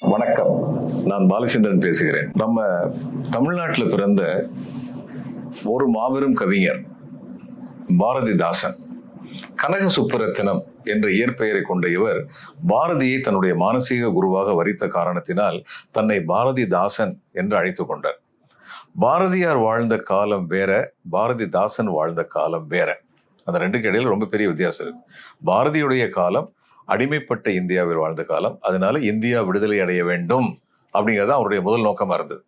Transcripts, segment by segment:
வணக்கம். நான் பாலச்சந்திரன் பேசுகிறேன். நம்ம தமிழ்நாட்டில் பிறந்த ஒரு மாபெரும் கவிஞர் பாரதிதாசன். கனக சுப்பரத்தினம் என்ற இயற்பெயரை கொண்ட இவர் பாரதியை தன்னுடைய மானசீக குருவாக வரித்த காரணத்தினால் தன்னை பாரதிதாசன் என்று அழைத்து கொண்டார். பாரதியார் வாழ்ந்த காலம் வேற பாரதிதாசன் வாழ்ந்த காலம் வேற. அந்த ரெண்டுக்கு இடையில ரொம்ப பெரிய வித்தியாசம் இருக்கு. பாரதியுடைய காலம் அடிமைப்பட்ட இந்தியாவில் வாழ்ந்த காலம். அதனால இந்தியா விடுதலை அடைய வேண்டும் அப்படிங்கிறது அவருடைய முதல் நோக்கமாக இருந்தது.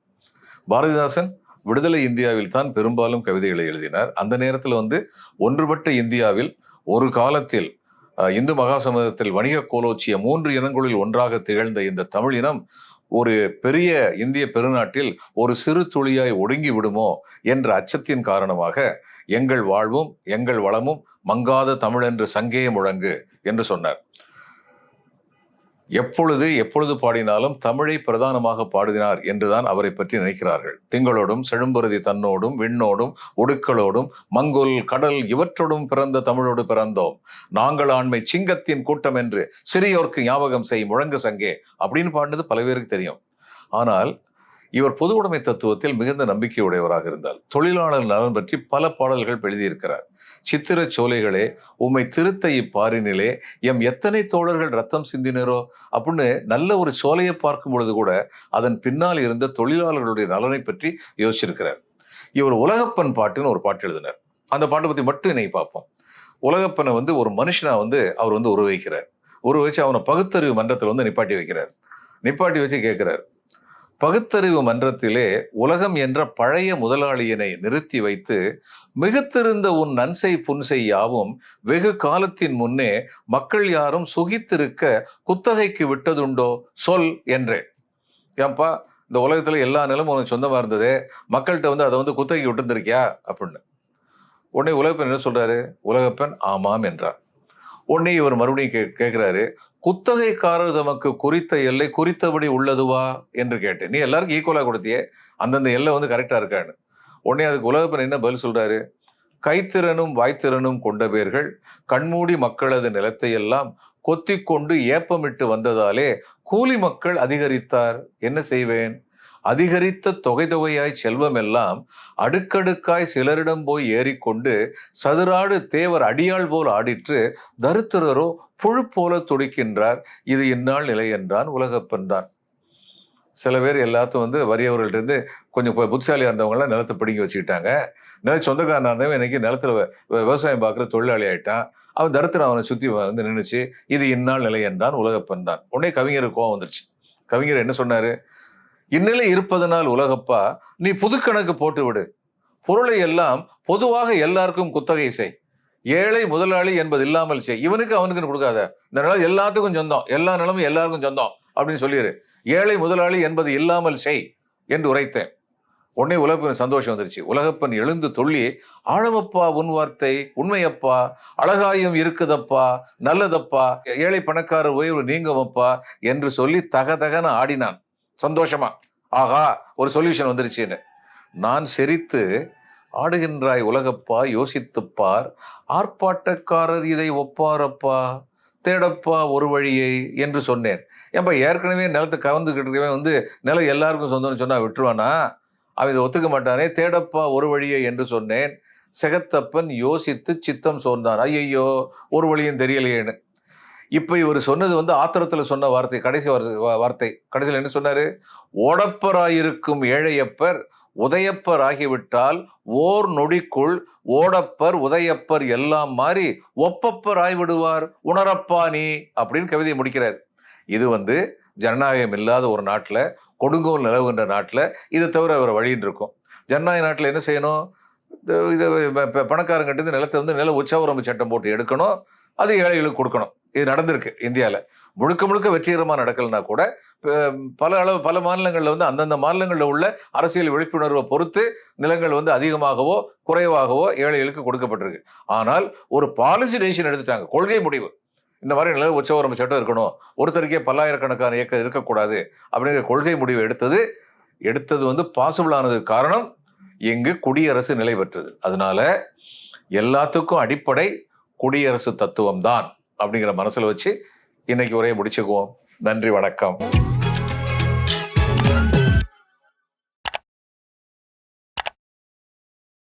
பாரதிதாசன் விடுதலை இந்தியாவில் தான் பெரும்பாலும் கவிதைகளை எழுதினார். அந்த நேரத்தில் வந்து ஒன்றுபட்ட இந்தியாவில் ஒரு காலத்தில் இந்து மகாசமுதத்தில் வணிக கோலோச்சிய மூன்று இனங்களில் ஒன்றாக திகழ்ந்த இந்த தமிழ் இனம் ஒரு பெரிய இந்திய பெருநாட்டில் ஒரு சிறு துளியாய் ஒடுங்கி விடுமோ என்ற அச்சத்தின் காரணமாக எங்கள் வாழ்வும் எங்கள் வளமும் மங்காத தமிழ் என்று சங்கேயம் முழங்கு என்று சொன்னார். எப்பொழுது எப்பொழுது பாடினாலும் தமிழை பிரதானமாக பாடினார் என்றுதான் அவரை பற்றி நினைக்கிறார்கள். திங்களோடும் செழும்பருதி தன்னோடும் விண்ணோடும் ஒடுக்களோடும் மங்குல் கடல் இவற்றோடும் பிறந்த தமிழோடு பிறந்தோம். நாங்கள் ஆண்மை சிங்கத்தின் கூட்டம் என்று சிறியோர்க்கு ஞாபகம் செய் முழங்கு சங்கே அப்படின்னு பாடினது பல பேருக்கு தெரியும். ஆனால் இவர் பொது உடைமை தத்துவத்தில் மிகுந்த நம்பிக்கையுடையவராக இருந்தார். தொழிலாளர் நலன் பற்றி பல பாடல்கள் எழுதியிருக்கிறார். சித்திர சோலைகளே உம்மை திருத்த இப்பாரினிலே எம் எத்தனை தோழர்கள் ரத்தம் சிந்தினரோ? அப்படின்னு நல்ல ஒரு சோலையை பார்க்கும் பொழுது கூட அதன் பின்னால் இருந்த தொழிலாளர்களுடைய நலனை பற்றி யோசிச்சிருக்கிறார். இவர் உலகப்பன் பாட்டுன்னு ஒரு பாட்டு எழுதினார். அந்த பாட்டை பத்தி மட்டும் இன்னைக்கு பார்ப்போம். உலகப்பனை வந்து ஒரு மனுஷனா வந்து அவர் வந்து உருவகிக்கிறார். உருவகிச்சு அவனை பகுத்தறிவு மன்றத்தில் வந்து நிப்பாட்டி வைக்கிறார். நிப்பாட்டி வச்சு கேட்கிறார். பகுத்தறிவு மன்றத்திலே உலகம் என்ற பழைய முதலாளியினை நிறுத்தி வைத்து மிகுத்திருந்த உன் நன்சை புன்சை யாவும் வெகு காலத்தின் முன்னே மக்கள் யாரும் சுகித்திருக்க குத்தகைக்கு விட்டதுண்டோ சொல் என்றேன். ஏன்பா இந்த உலகத்தில் எல்லா நிலமும் உனக்கு சொந்தமாக இருந்ததே மக்கள்கிட்ட வந்து அதை வந்து குத்தகைக்கு விட்டுருந்துருக்கியா? அப்படின்னு. உடனே உலகப்பன் என்ன சொல்கிறாரு உலகப்பன் ஆமாம் என்றார். உடனே இவர் மறுபடியும் கே கேட்குறாரு குத்தகைக்காரர் தமக்கு குறித்த எல்லை குறித்தபடி உள்ளதுவா என்று கேட்டேன். நீ எல்லாருக்கும் ஈக்குவலாக கொடுத்தியே. அந்தந்த எல்லை வந்து கரெக்டாக இருக்கான்னு. உடனே அதுக்கு உலகப்பன் என்ன பதில் சொல்கிறாரு கைத்திறனும் வாய்த்திறனும் கொண்ட பேர்கள் கண்மூடி மக்களது நிலத்தையெல்லாம் கொத்தி கொண்டு ஏப்பமிட்டு வந்ததாலே கூலி மக்கள் அதிகரித்தார். என்ன செய்வேன்? அதிகரித்த தொகை தொகையாய் செல்வம் எல்லாம் அடுக்கடுக்காய் சிலரிடம் போய் ஏறிக்கொண்டு சதுராடு தேவர் அடியாள் போல் ஆடிற்று தருத்திரரோ புழு போல துடிக்கின்றார். இது இந்நாள் நிலை என்றான் உலகப்பன் தான் சில பேர் எல்லாத்தையும் வந்து வறியவர்கள்ட்டேருந்து கொஞ்சம் புத்திசாலியாக இருந்தவங்களாம் நிலத்தை பிடிங்கி வச்சுக்கிட்டாங்க. நில சொந்தக்காரனா இருந்தவன் இன்னைக்கு நிலத்துல விவசாயம் பார்க்குற தொழிலாளி ஆயிட்டான். அவன் தரத்தில் அவனை சுத்தி வந்து நின்னுச்சு. இது இந்நாள் நிலை என்றான் உலகப்பன் தான் உடனே கவிஞருக்கு கோவம் வந்துருச்சு. கவிஞர் என்ன சொன்னார்? இந்நிலை இருப்பதனால் உலகப்பா நீ புது கணக்கு போட்டு விடு பொருளை எல்லாம் பொதுவாக எல்லாருக்கும் குத்தகை செய். ஏழை முதலாளி என்பது இல்லாமல் செய். இவனுக்கு அவனுக்குன்னு கொடுக்காத. இந்த நிலம் எல்லாத்துக்கும் சொந்தம். எல்லா நிலமும் எல்லாருக்கும் சொந்தம் அப்படின்னு சொல்லிடு ஏழை முதலாளி என்பது இல்லாமல் செய் என்று உரைத்தேன். உடனே உலகப்பன் சந்தோஷம் வந்துருச்சு. உலகப்பன் எழுந்து தொள்ளி ஆழமப்பா உன் வார்த்தை உண்மையப்பா. அழகாயும் இருக்குதப்பா. நல்லதப்பா. ஏழை பணக்காரர் உயர்வு நீங்குமப்பா என்று சொல்லி தகதகன ஆடினான். சந்தோஷமா ஆகா ஒரு சொல்யூஷன் வந்துருச்சுன்னு. நான் செரித்து ஆடுகின்றாய் உலகப்பா யோசித்துப்பார். ஆர்ப்பாட்டக்காரர் இதை ஒப்பாரப்பா தேடப்பா ஒரு வழியை என்று சொன்னேன். ஏன்பா ஏற்கனவே நிலத்தை கவர்ந்துக்கிட்டு இருக்கவே வந்து நிலம் எல்லாருக்கும் சொந்தம்னு சொன்னால் விட்டுருவானா? அவன் இதை ஒத்துக்க மாட்டானே தேடப்பா ஒரு வழியை என்று சொன்னேன். செகத்தப்பன் யோசித்து சித்தம் சோர்ந்தான் ஐயையோ ஒரு வழியும் தெரியலையேன்னு. இப்ப இவர் சொன்னது வந்து ஆத்திரத்துல சொன்ன வார்த்தை கடைசி வார்த்தை வார்த்தை. கடைசியில் என்ன சொன்னாரு? ஓடப்பராயிருக்கும் ஏழையப்பர் உதயப்பர் ஆகிவிட்டால் ஓர் நொடிக்குள் ஓடப்பர் உதயப்பர் எல்லாம் மாறி ஒப்பப்பர் ஆய்விடுவார் உணரப்பா நீ அப்படின்னு கவிதையை முடிக்கிறார். இது வந்து ஜனநாயகம் இல்லாத ஒரு நாட்டில் கொடுங்கோல் நிலவுகின்ற நாட்டில் இதை தவிர ஒரு வழின்னு இருக்கும். ஜனநாயக நாட்டில் என்ன செய்யணும்? இந்த- இதை பணக்காரங்கிட்ட இருந்து நிலத்தை வந்து நில உச்சவரம்பு சட்டம் போட்டு எடுக்கணும். அது ஏழைகளுக்கு கொடுக்கணும். இது நடந்திருக்கு இந்தியாவில் முழுக்க முழுக்க வெற்றிகரமாக நடக்கலைன்னா கூட பல அளவு பல மாநிலங்களில் வந்து அந்தந்த மாநிலங்களில் உள்ள அரசியல் விழிப்புணர்வை பொறுத்து நிலங்கள் வந்து அதிகமாகவோ குறைவாகவோ ஏழைகளுக்கு கொடுக்கப்பட்டிருக்கு. ஆனால் ஒரு பாலிசி டெசிஷன் எடுத்துட்டாங்க. கொள்கை முடிவு. இந்த மாதிரி நில உச்சவரம்பு சட்டம் இருக்கணும். ஒருத்தருக்கே பல்லாயிரக்கணக்கான ஏக்கர் இருக்கக்கூடாது அப்படிங்கிற கொள்கை முடிவு எடுத்தது. எடுத்தது வந்து பாசிபிளானது ஆனதுக்கு காரணம் இங்கு குடியரசு நிலை பெற்றது. அதனால எல்லாத்துக்கும் அடிப்படை குடியரசு தத்துவம் தான் அப்படிங்கிற மனசில் வச்சு இன்னைக்கு உரையை முடிச்சுக்குவோம். நன்றி வணக்கம்.